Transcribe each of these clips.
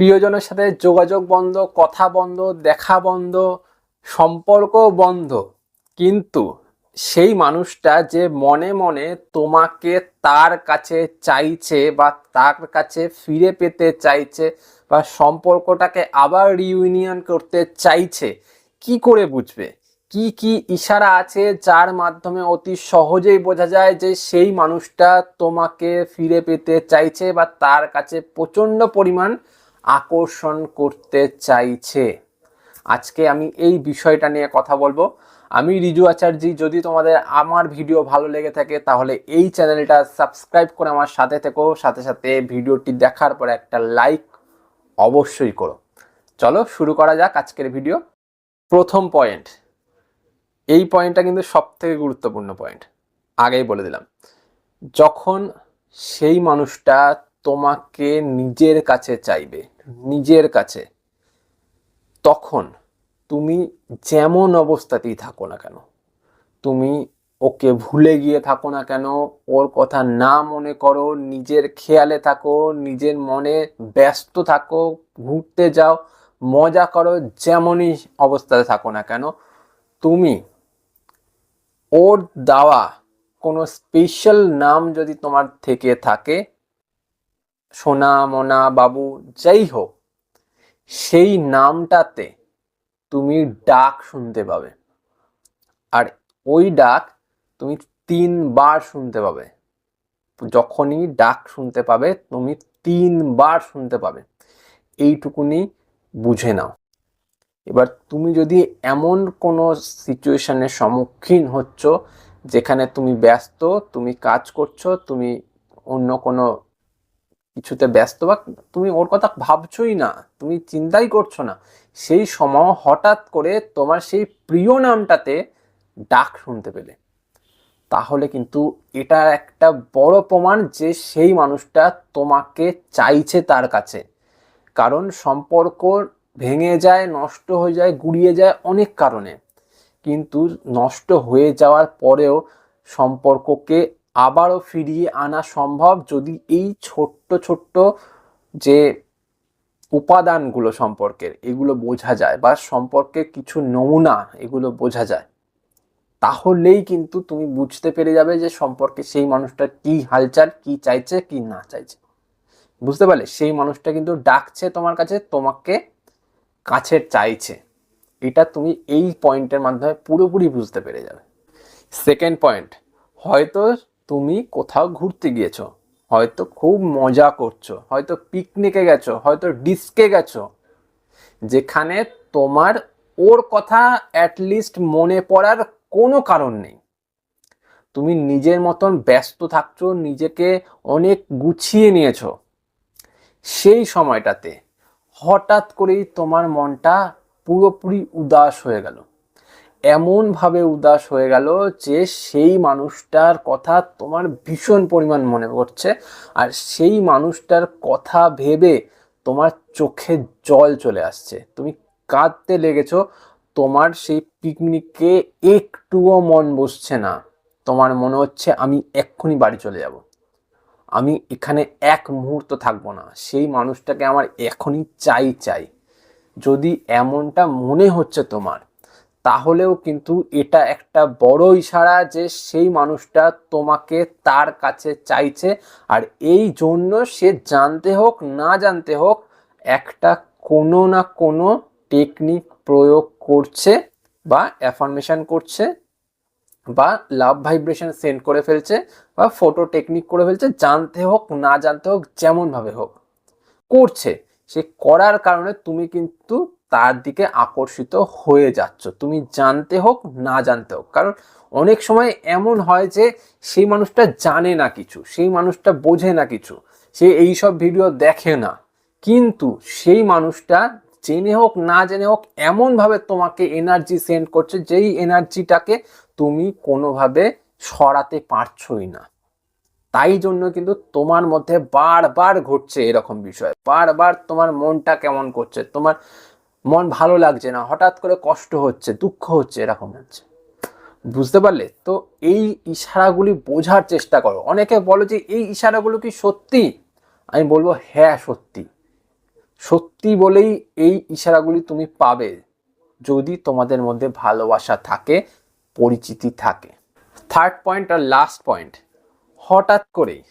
প্রিয়জনের সাথে যোগাযোগ বন্ধ, কথা বন্ধ, দেখা বন্ধ, সম্পর্ক বন্ধ। কিন্তু সেই মানুষটা যে মনে মনে তোমাকে তার কাছে চাইছে বা তার কাছে ফিরে পেতে চাইছে বা সম্পর্কটাকে আবার রিউনিয়ন করতে চাইছে, কি করে বুঝবে? কি কি ইশারা আছে যার মাধ্যমে অতি সহজেই বোঝা যায় যে সেই মানুষটা তোমাকে ফিরে পেতে চাইছে বা তার কাছে প্রচণ্ড পরিমাণ আকর্ষণ করতে চাইছে। আজকে আমি এই বিষয়টা নিয়ে কথা বলব। আমি রিজু আচার্য, যদি তোমাদের আমার ভিডিও ভালো লেগে থাকে, তাহলে এই চ্যানেলটা সাবস্ক্রাইব করে আমার সাথে থেকো। সাথে সাথে ভিডিওটি দেখার পরে একটা লাইক অবশ্যই করো। চলো শুরু করা যাক আজকের ভিডিও। প্রথম পয়েন্ট। এই পয়েন্টটা কিন্তু সব থেকে গুরুত্বপূর্ণ পয়েন্ট। আগেই বলে দিলাম। যখন সেই মানুষটা তোমাকে নিজের কাছে চাইবে নিজের কাছে, তখন তুমি যেমন অবস্থাতেই থাকো না কেন, তুমি ওকে ভুলে গিয়ে থাকো না কেন, ওর কথা না মনে করো, নিজের খেয়ালে থাকো, নিজের মনে ব্যস্ত থাকো, ঘুরতে যাও, মজা করো, যেমনই অবস্থাতে থাকো না কেন, তুমি ওর দেওয়া কোনো স্পেশাল নাম যদি তোমার থেকে থাকে সোনা, মোনা, বাবু, যাই হোক, সেই নামটাতে তুমি ডাক শুনতে পাবে। আর ওই ডাক তুমি তিনবার শুনতে পাবে। যখনই ডাক শুনতে পাবে, তুমি তিনবার শুনতে পাবে। এইটুকুনি বুঝে নাও। এবার তুমি যদি এমন কোনো সিচুয়েশনের সম্মুখীন হচ্ছ, যেখানে তুমি ব্যস্ত, তুমি কাজ করছ, তুমি অন্য কোনো কিছুতে ব্যস্ত বা তুমি ওর কথা ভাবছোই না, তুমি চিন্তাই করছ না। সেই সময় হঠাৎ করে তোমার সেই প্রিয় নামটাতে ডাক শুনতে পেলে। তাহলে কিন্তু এটা একটা বড় প্রমাণ যে সেই মানুষটা তোমাকে চাইছে তার কাছে। কারণ সম্পর্ক ভেঙে যায়, নষ্ট হয়ে যায়, গুড়িয়ে যায় অনেক কারণে। কিন্তু নষ্ট হয়ে যাওয়ার পরেও সম্পর্ককে আবারও ফিরিয়ে আনা সম্ভব যদি এই ছোট্ট ছোট্ট যে উপাদানগুলো সম্পর্কের, এগুলো বোঝা যায় বা সম্পর্কে কিছু নমুনা এগুলো বোঝা যায়, তাহলেই কিন্তু তুমি বুঝতে পেরে যাবে যে সম্পর্কে সেই মানুষটা কি হালচাল, কি চাইছে, কি না চাইছে। বুঝতে পারলে? সেই মানুষটা কিন্তু ডাকছে তোমার কাছে, তোমাকে কাছে চাইছে। এটা তুমি এই পয়েন্টের মাধ্যমে পুরোপুরি বুঝতে পেরে যাবে। সেকেন্ড পয়েন্ট হয়তো তুমি কোথাও ঘুরতে গিয়েছো, হয়তো খুব মজা করছ, হয়তো পিকনিকে গেছো, হয়তো ডিস্কে গেছো, যেখানে তোমার ওর কথা অ্যাটলিস্ট মনে পড়ার কোনো কারণ নেই। তুমি নিজের মতন ব্যস্ত থাকছো, নিজেকে অনেক গুছিয়ে নিয়েছো। সেই সময়টাতে হঠাৎ করেই তোমার মনটা পুরোপুরি উদাস হয়ে গেল। এমনভাবে উদাস হয়ে গেল যে সেই মানুষটার কথা তোমার ভীষণ পরিমাণ মনে পড়ছে। আর সেই মানুষটার কথা ভেবে তোমার চোখে জল চলে আসছে। তুমি কাঁদতে লেগেছো, তোমার সেই পিকনিকে একটুও মন বসছে না। তোমার মনে হচ্ছে, আমি এক্ষুনি বাড়ি চলে যাব। আমি এখানে এক মুহূর্ত থাকব না। সেই মানুষটাকে আমার এখনই চাই চাই। যদি এমনটা মনে হচ্ছে তোমার তাহলেও কিন্তু এটা একটা বড় ইশারা যে সেই মানুষটা তোমাকে তার কাছে চাইছে। আর এই জন্য সে জানতে হোক, না জানতে হোক, একটা কোনো না কোনো টেকনিক প্রয়োগ করছে বা অ্যাফার্মেশন করছে বা লাভ ভাইব্রেশন সেন্ড করে ফেলছে বা ফটো টেকনিক করে ফেলছে, জানতে হোক, না জানতে হোক, যেমনভাবে হোক। করছে। সে করার কারণে তুমি কিন্তু তার দিকে আকর্ষিত হয়ে যাচ্ছ। তুমি জানতে হোক, না জানতে হোক। কারণ অনেক সময় এমন হয় যে সেই মানুষটা জানে না কিছু, সেই মানুষটা বোঝে না কিছু, সে এই সব ভিডিও দেখে না। কিন্তু সেই মানুষটা জেনে হোক, না জেনে হোক, এমনভাবে তোমাকে এনার্জি সেন্ড করছে যেই এনার্জিটাকে তুমি কোনোভাবে সরাতে পারছই না। তাই জন্য কিন্তু তোমার মধ্যে বারবার ঘটছে এরকম বিষয়। বারবার তোমার মনটা কেমন করছে, তোমার মন ভালো লাগছে না, হঠাৎ করে কষ্ট হচ্ছে, দুঃখ হচ্ছে, এরকম হচ্ছে। বুঝতে পারলে? তো এই ইশারাগুলি বোঝার চেষ্টা করো। অনেকে বলো যে, এই ইশারাগুলো কি সত্যি? আমি বলব হ্যাঁ সত্যি। সত্যি বলেই এই ইশারাগুলি তুমি পাবে যদি তোমাদের মধ্যে ভালোবাসা থাকে, পরিচিতি থাকে। থার্ড পয়েন্ট আর লাস্ট পয়েন্ট হঠাৎ করেই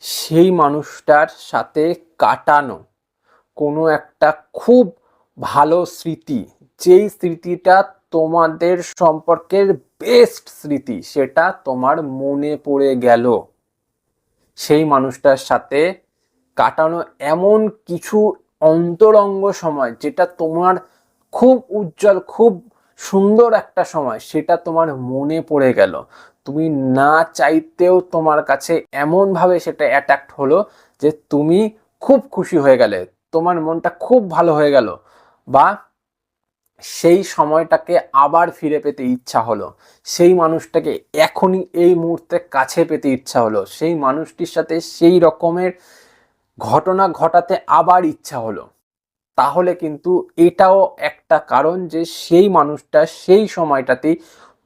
সেই মানুষটার সাথে কাটানো কোনো একটা খুব ভালো স্মৃতি, যেই স্মৃতিটা তোমাদের সম্পর্কের বেস্ট স্মৃতি, সেটা তোমার মনে পড়ে গেল। সেই মানুষটার সাথে কাটানো এমন কিছু অন্তরঙ্গ সময়, যেটা তোমার খুব উজ্জ্বল, খুব সুন্দর একটা সময়, সেটা তোমার মনে পড়ে গেল। তুমি না চাইতেও তোমার কাছে এমনভাবে সেটা অ্যাট্যাক্ট হলো যে তুমি খুব খুশি হয়ে গেলে, তোমার মনটা খুব ভালো হয়ে গেল। বা সেই সময়টাকে আবার ফিরে পেতে ইচ্ছা হলো, সেই মানুষটাকে এখনই এই মুহূর্তে কাছে পেতে ইচ্ছা হলো, সেই মানুষটির সাথে সেই রকমের ঘটনা ঘটাতে আবার ইচ্ছা হলো, তাহলে কিন্তু এটাও একটা কারণ যে সেই মানুষটা সেই সময়টাতেই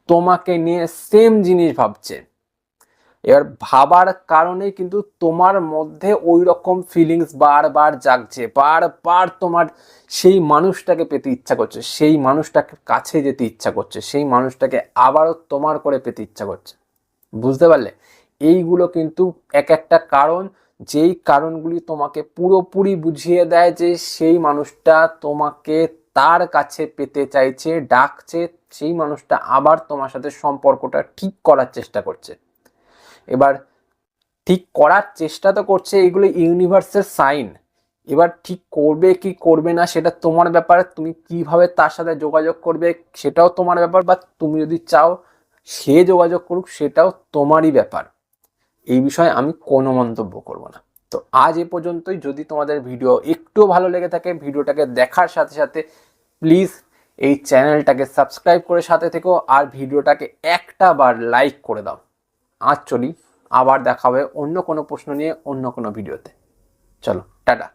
তোমাকে নিয়ে সেম জিনিস ভাবছে। এবার ভাবার কারণে কিন্তু তোমার মধ্যে ওই রকম ফিলিংস বারবার জাগছে, বারবার তোমার সেই মানুষটাকে পেতে ইচ্ছা করছে, সেই মানুষটাকে কাছে যেতে ইচ্ছা করছে, সেই মানুষটাকে আবারও তোমার করে পেতে ইচ্ছা করছে। বুঝতে পারলে? এইগুলো কিন্তু এক একটা কারণ, যেই কারণগুলি তোমাকে পুরোপুরি বুঝিয়ে দেয় যে সেই মানুষটা তোমাকে তার কাছে পেতে চাইছে, ডাকছে, সেই মানুষটা আবার তোমার সাথে সম্পর্কটা ঠিক করার চেষ্টা করছে। এবার ঠিক করার চেষ্টা তো করছে এগুলো ইউনিভার্সের সাইন এবার ঠিক করবে কি করবে না সেটা তোমার ব্যাপার, তুমি কীভাবে তার সাথে যোগাযোগ করবে সেটাও তোমার ব্যাপার, বা তুমি যদি চাও সে যোগাযোগ করুক সেটাও তোমারই ব্যাপার। এই বিষয়ে আমি কোনো মন্তব্য করব না। তো আজ এ পর্যন্তই। যদি তোমাদের ভিডিও একটু ভালো লেগে থাকে, ভিডিওটাকে দেখার সাথে সাথে প্লিজ এই চ্যানেলটাকে সাবস্ক্রাইব করে সাথে থেকো, আর ভিডিওটাকে একটা বার লাইক করে দাও। আজ চলি আবার দেখা হবে অন্য কোনো প্রশ্ন নিয়ে অন্য কোনো ভিডিওতে। চলো টাটা।